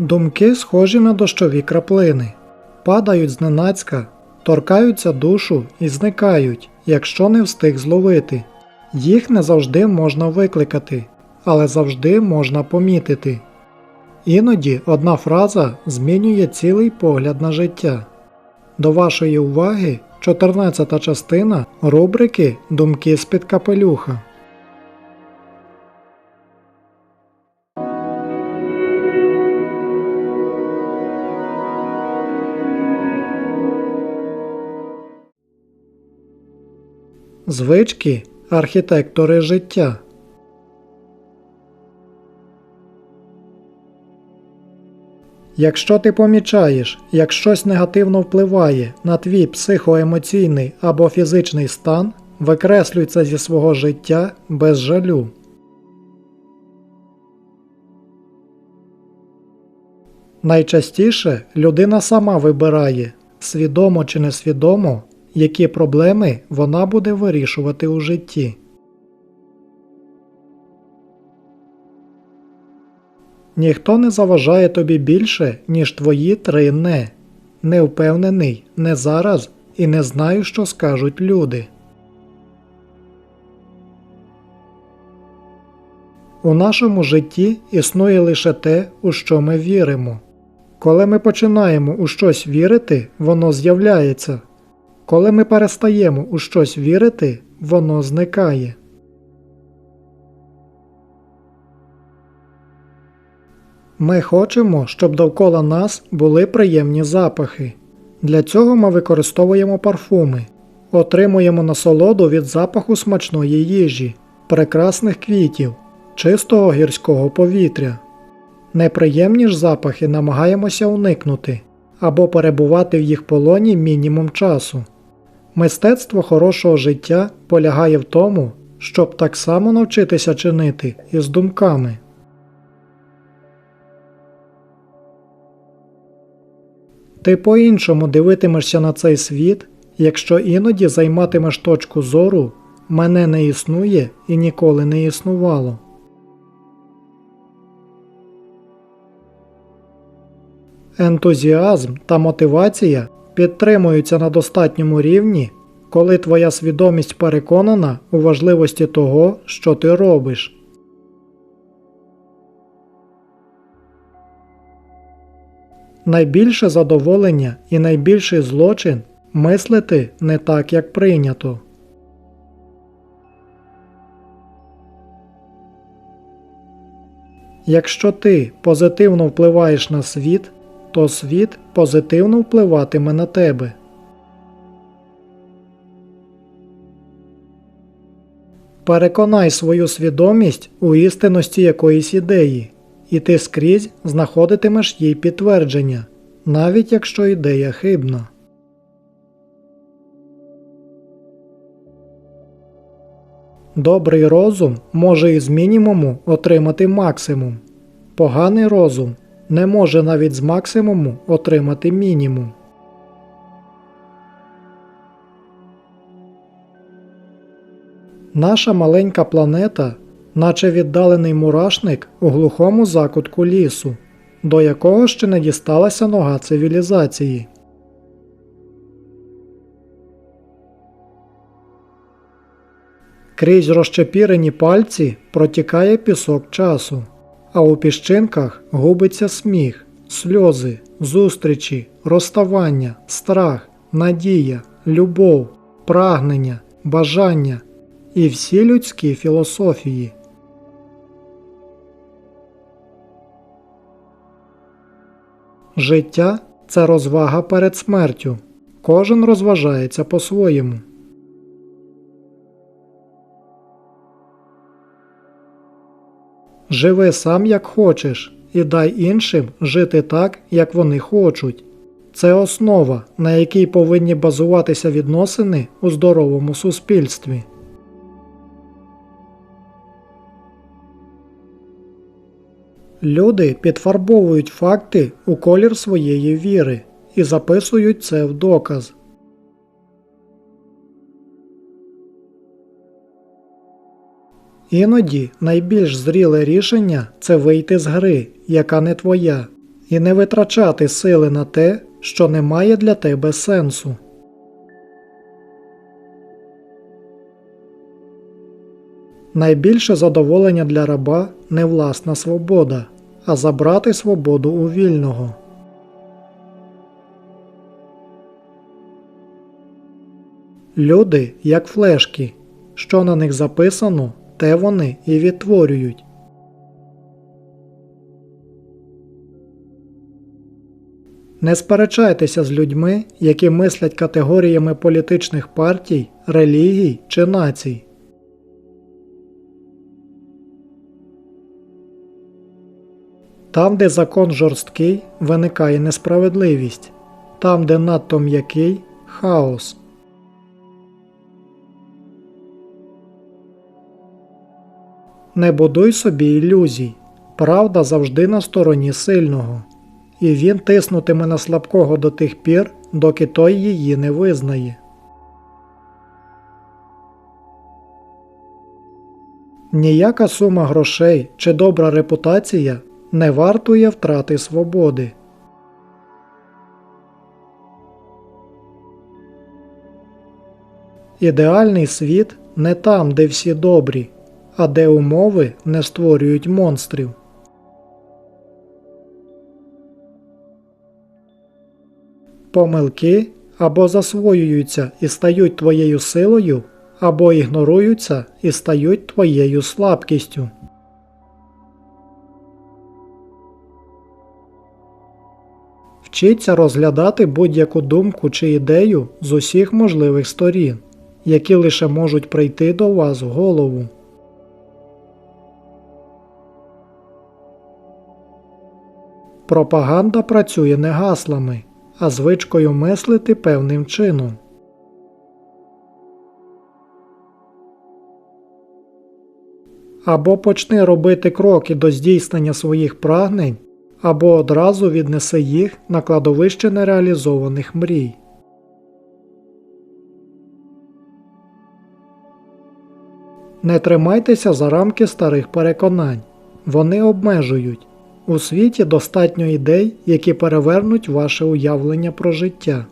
Думки схожі на дощові краплини, падають зненацька, торкаються душу і зникають, якщо не встиг зловити. Їх не завжди можна викликати, але завжди можна помітити. Іноді одна фраза змінює цілий погляд на життя. До вашої уваги 14 частина рубрики Думки з-під капелюха. Звички архітектори життя. Якщо ти помічаєш, як щось негативно впливає на твій психоемоційний або фізичний стан, викреслюй це зі свого життя без жалю. Найчастіше людина сама вибирає, свідомо чи несвідомо, які проблеми вона буде вирішувати у житті. Ніхто не заважає тобі більше, ніж твої три не. Не впевнений, не зараз і не знаю, що скажуть люди. У нашому житті існує лише те, у що ми віримо. Коли ми починаємо у щось вірити, воно з'являється. Коли ми перестаємо у щось вірити, воно зникає. Ми хочемо, щоб довкола нас були приємні запахи. Для цього ми використовуємо парфуми, отримуємо насолоду від запаху смачної їжі, прекрасних квітів, чистого гірського повітря. Неприємні ж запахи намагаємося уникнути або перебувати в їх полоні мінімум часу. Мистецтво хорошого життя полягає в тому, щоб так само навчитися чинити із думками. Ти по-іншому дивитимешся на цей світ, якщо іноді займатимеш точку зору мене не існує і ніколи не існувало. Ентузіазм та мотивація підтримуються на достатньому рівні, коли твоя свідомість переконана у важливості того, що ти робиш. Найбільше задоволення і найбільший злочин мислити не так, як прийнято. Якщо ти позитивно впливаєш на світ, то світ позитивно впливатиме на тебе. Переконай свою свідомість у істинності якоїсь ідеї, і ти скрізь знаходитимеш їй підтвердження, навіть якщо ідея хибна. Добрий розум може із мінімуму отримати максимум. Поганий розум не може навіть з максимуму отримати мінімум. Наша маленька планета, наче віддалений мурашник у глухому закутку лісу, до якого ще не дісталася нога цивілізації. Крізь розчепірені пальці протікає пісок часу, а у піщинках губиться сміх, сльози, зустрічі, розставання, страх, надія, любов, прагнення, бажання і всі людські філософії. Життя це розвага перед смертю. Кожен розважається по-своєму. Живи сам як хочеш, і дай іншим жити так, як вони хочуть. Це основа, на якій повинні базуватися відносини у здоровому суспільстві. Люди підфарбовують факти у колір своєї віри і записують це в доказ. Іноді найбільш зріле рішення це вийти з гри, яка не твоя, і не витрачати сили на те, що не має для тебе сенсу. Найбільше задоволення для раба не власна свобода, а забрати свободу у вільного. Люди як флешки, що на них записано, те вони і відтворюють. Не сперечайтеся з людьми, які мислять категоріями політичних партій, релігій чи націй. Там, де закон жорсткий, виникає несправедливість, там, де надто м'який хаос. Не будуй собі ілюзій. Правда завжди на стороні сильного, і він тиснутиме на слабкого до тих пір, доки той її не визнає. Ніяка сума грошей чи добра репутація не вартує втрати свободи. Ідеальний світ не там, де всі добрі, а де умови не створюють монстрів. Помилки або засвоюються і стають твоєю силою, або ігноруються і стають твоєю слабкістю. Вчіться розглядати будь-яку думку чи ідею з усіх можливих сторін, які лише можуть прийти до вас в голову. Пропаганда працює не гаслами, а звичкою мислити певним чином. Або почни робити кроки до здійснення своїх прагнень, або одразу віднеси їх на кладовище нереалізованих мрій. Не тримайтеся за рамки старих переконань. Вони обмежують. У світі достатньо ідей, які перевернуть ваше уявлення про життя.